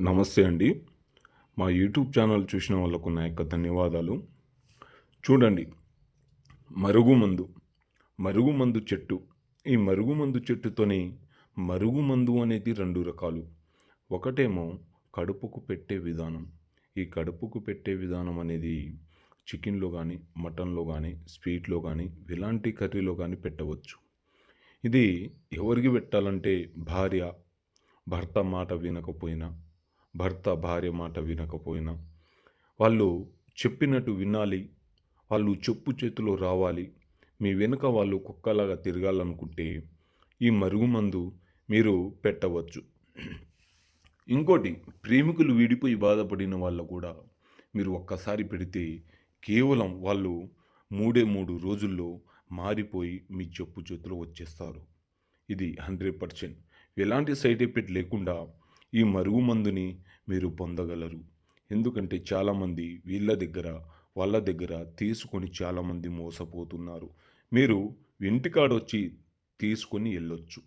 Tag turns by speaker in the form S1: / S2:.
S1: నమస్తే అండి. మా యూట్యూబ్ ఛానల్ చూసిన వాళ్ళకు నా యొక్క ధన్యవాదాలు. చూడండి మరుగుమందు మరుగుమందు చెట్టు. ఈ మరుగుమందు చెట్టుతోని మరుగుమందు అనేది రెండు రకాలు. ఒకటేమో కడుపుకు పెట్టే విధానం. ఈ కడుపుకు పెట్టే విధానం అనేది చికెన్లో కానీ మటన్లో కానీ స్వీట్లో కానీ ఇలాంటి కర్రీలో కానీ పెట్టవచ్చు. ఇది ఎవరికి పెట్టాలంటే భార్య భర్త మాట వినకపోయినా భర్త భార్య మాట వినకపోయినా వాళ్ళు చెప్పినట్టు వినాలి వాళ్ళు చెప్పు చేతిలో రావాలి మీ వెనుక వాళ్ళు కుక్కలాగా తిరగాలనుకుంటే ఈ మరుగుమందు మీరు పెట్టవచ్చు. ఇంకోటి ప్రేమికులు విడిపోయి బాధపడిన వాళ్ళు కూడా మీరు ఒక్కసారి పెడితే కేవలం వాళ్ళు మూడే మూడు రోజుల్లో మారిపోయి మీ చెప్పు చేతిలో వచ్చేస్తారు. ఇది హండ్రెడ్ పర్సెంట్. ఎలాంటి సైడ్ ఎఫెక్ట్ లేకుండా ఈ మరుగుమందుని మీరు పొందగలరు. ఎందుకంటే చాలామంది వీళ్ళ దగ్గర వాళ్ళ దగ్గర తీసుకొని చాలామంది మోసపోతున్నారు. మీరు ఇంటికాడొచ్చి తీసుకొని వెళ్ళొచ్చు.